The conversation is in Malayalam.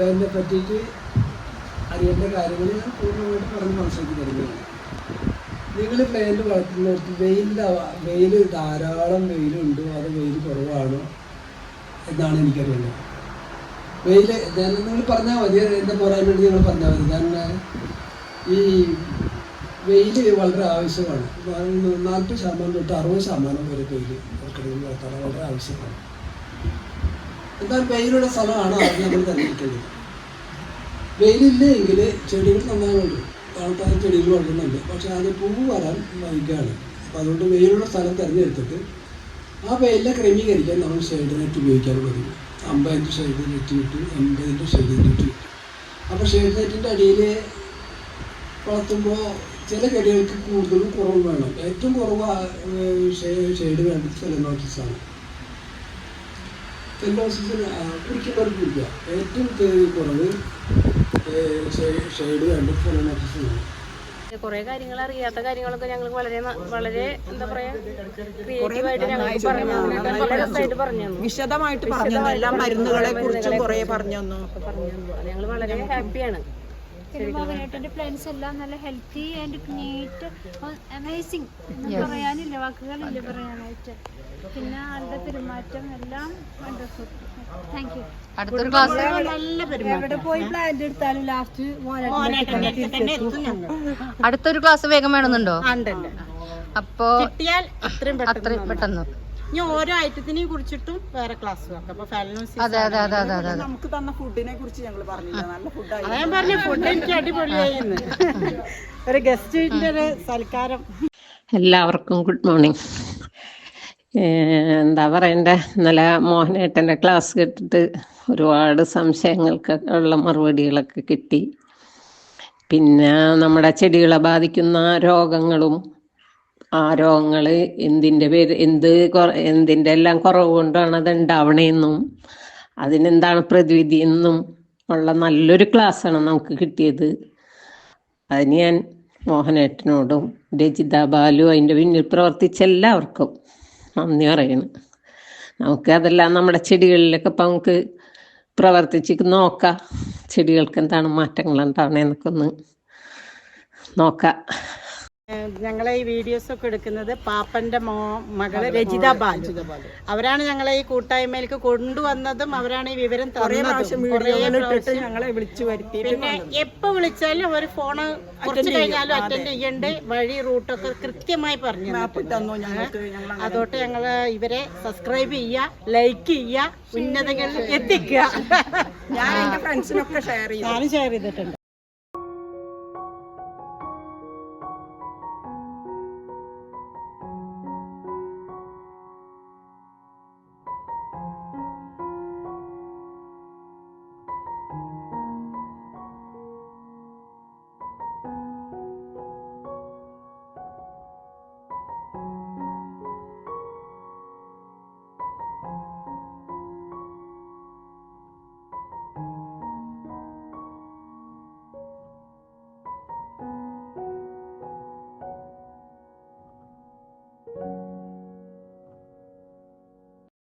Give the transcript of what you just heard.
പ്ലാനിനെ പറ്റിയിട്ട് അറിയേണ്ട കാര്യങ്ങൾ ഞാൻ പൂർണമായിട്ട് പറഞ്ഞ് മനസ്സിലാക്കി തരുന്നതാണ് നിങ്ങൾ പ്ലാന്റ് വളർത്തുന്നിടത്ത് വെയിലിന്റെ വെയിൽ ധാരാളം വെയിലുണ്ടോ അത് വെയിൽ കുറവാണോ എന്നാണ് എനിക്കറിയുന്നത്. വെയിൽ ഞാൻ നിങ്ങൾ പറഞ്ഞാൽ മതി എന്റെ പോരാൻ വേണ്ടി നിങ്ങൾ പറഞ്ഞാൽ മതി. കാരണം ഈ വെയിൽ വളരെ ആവശ്യമാണ്. നാൽപ്പത് ശതമാനം തൊട്ട് അറുപത് ശതമാനം വരെ വെയിൽ വളർത്താൻ വളരെ ആവശ്യമാണ്. എന്നാൽ വെയിലുള്ള സ്ഥലമാണ് ആദ്യം നമ്മൾ തന്നിരിക്കുന്നത് വെയിലില്ല എങ്കിൽ ചെടികൾ നന്നാകുന്നുണ്ട് ആൾക്കാർ ചെടികൾ വളരുന്നുണ്ട്. പക്ഷേ അത് പൂവ് വരാൻ വൈകാണ് അപ്പോൾ അതുകൊണ്ട് വെയിലുള്ള സ്ഥലം തിരഞ്ഞെടുത്തിട്ട് ആ വെയിലിനെ ക്രമീകരിക്കാൻ നമ്മൾ ഷെയ്ഡ് നെറ്റ് ഉപയോഗിക്കാൻ പറ്റും അമ്പതിന്റെ ഷെയ്ഡ് നെറ്റ് കിട്ടും എൺപതിന്റെ ഷെയ്ഡ് നെറ്റ് കിട്ടും അപ്പോൾ ഷെയ്ഡ് നെറ്റിന്റെ അടിയിൽ വളർത്തുമ്പോൾ ചില ചെടികൾക്ക് കൂടുതലും കുറവ് വേണം. ഏറ്റവും കുറവ് ഷെയ്ഡ് വേണ്ട സ്ഥലം ഫെലനോട്ടിസാണ് ഫെലനോസിസിന് കുടിക്കുന്നവർക്ക് കുടിക്കുക ഏറ്റവും തെ- കുറവ് ഷെയ്ഡ് വേണ്ട ഫോണിനെ കുറേ കാര്യങ്ങൾ അറിയാത്ത കാര്യങ്ങളൊക്കെ ഞങ്ങൾ വളരെ വളരെ എന്താ പറയാ ക്രിയേറ്റീവായിട്ട് ഞങ്ങൾക്ക് പറഞ്ഞു രസമായിട്ട് പറഞ്ഞു വിശദമായിട്ട് പറഞ്ഞു തന്നു. എല്ലാ മരുന്നുകളെ കുറിച്ചും കുറെ പറഞ്ഞു തന്നു. പറഞ്ഞു തന്നു. ഞങ്ങൾ വളരെ ഹാപ്പിയാണ് പിന്നെ പ്ലാൻസ് എല്ലാം നല്ല ഹെൽത്തി ആൻഡ് നീറ്റ് അമേസിങ് പറയാനില്ല വാക്കുകളില്ല പറയാനായിട്ട്. പിന്നെ ആളുടെ പെരുമാറ്റം എല്ലാം വണ്ടർഫുൾ താങ്ക് യു അടുത്തൊരു ക്ലാസ് എവിടെ പോയി പ്ലാന്റ് എടുത്താലും ലാസ്റ്റ് അടുത്തൊരു ക്ലാസ് വേഗം വേണമെന്നുണ്ടോ? അപ്പോ അത്രയും പെട്ടെന്ന്. ഇനി ഓരോ ഐറ്റത്തിനെ കുറിച്ചിട്ടും വേറെ ക്ലാസ് വെക്കാം അപ്പൊ ഫാലനോസിസ് അതെ അതെ അതെ അതെ അതെ നമുക്ക് തന്ന ഫുഡിനെ കുറിച്ച് ഞങ്ങൾ പറഞ്ഞില്ല. നല്ല അതാ ഞാൻ പറഞ്ഞ ഫുഡ് എനിക്ക് അടിപൊളിയായിരുന്നു ഒരു ഗസ്റ്റിന്റെ ഒരു സൽക്കാരം. എല്ലാവർക്കും ഗുഡ് മോർണിംഗ് എന്താ പറയണ്ടേ? ഇന്നലെ മോഹനേട്ടന്റെ ക്ലാസ് കേട്ടിട്ട് ഒരുപാട് സംശയങ്ങൾക്ക് ഉള്ള മറുപടികളൊക്കെ കിട്ടി. പിന്നെ നമ്മുടെ ചെടികളെ ബാധിക്കുന്ന രോഗങ്ങളും ആ രോഗങ്ങൾ എന്തിന്റെ പേര് എന്ത് എന്തിന്റെ എല്ലാം കുറവ് കൊണ്ടാണ് അത് ഉണ്ടാവണേന്നും അതിനെന്താണ് പ്രതിവിധി എന്നും ഉള്ള നല്ലൊരു ക്ലാസ് ആണ് നമുക്ക് കിട്ടിയത്. അതിന് ഞാൻ മോഹനേട്ടനോടും രജിത ബാലു അതിന്റെ പിന്നിൽ പ്രവർത്തിച്ച എല്ലാവർക്കും നന്ദി പറയുന്നു നമുക്ക് അതെല്ലാം നമ്മുടെ ചെടികളിലൊക്കെ ഇപ്പം നമുക്ക് പ്രവർത്തിച്ച് നോക്കാം. ചെടികൾക്ക് എന്താണ് മാറ്റങ്ങൾ ഉണ്ടാവണേന്നൊക്കെ ഒന്ന് നോക്കാം. ഞങ്ങളെ ഈ വീഡിയോസ് ഒക്കെ എടുക്കുന്നത് പാപ്പന്റെ മോ മകൾ രജിത ബാലു. അവരാണ് ഞങ്ങളെ ഈ കൂട്ടായ്മയിലേക്ക് കൊണ്ടുവന്നതും അവരാണ് ഈ വിവരം ഞങ്ങളെ വിളിച്ചു വരുത്തി പിന്നെ എപ്പോ വിളിച്ചാലും അവർ ഫോണ് കുറച്ച് കഴിഞ്ഞാലും അറ്റൻഡ് ചെയ്യണ്ട്. വഴി റൂട്ടൊക്കെ കൃത്യമായി പറഞ്ഞു തന്നു ഞങ്ങൾക്ക്. ഞങ്ങൾ അതോട്ട് ഞങ്ങൾ ഇവരെ സബ്സ്ക്രൈബ് ചെയ്യുക ലൈക്ക് ചെയ്യുക ഉന്നതങ്ങളിൽ എത്തിക്കുക. ഞാൻ എന്റെ ഫ്രണ്ട്സിനൊക്കെ ഷെയർ ചെയ്തു. ഞാനും ഷെയർ ചെയ്തിട്ടുണ്ട്.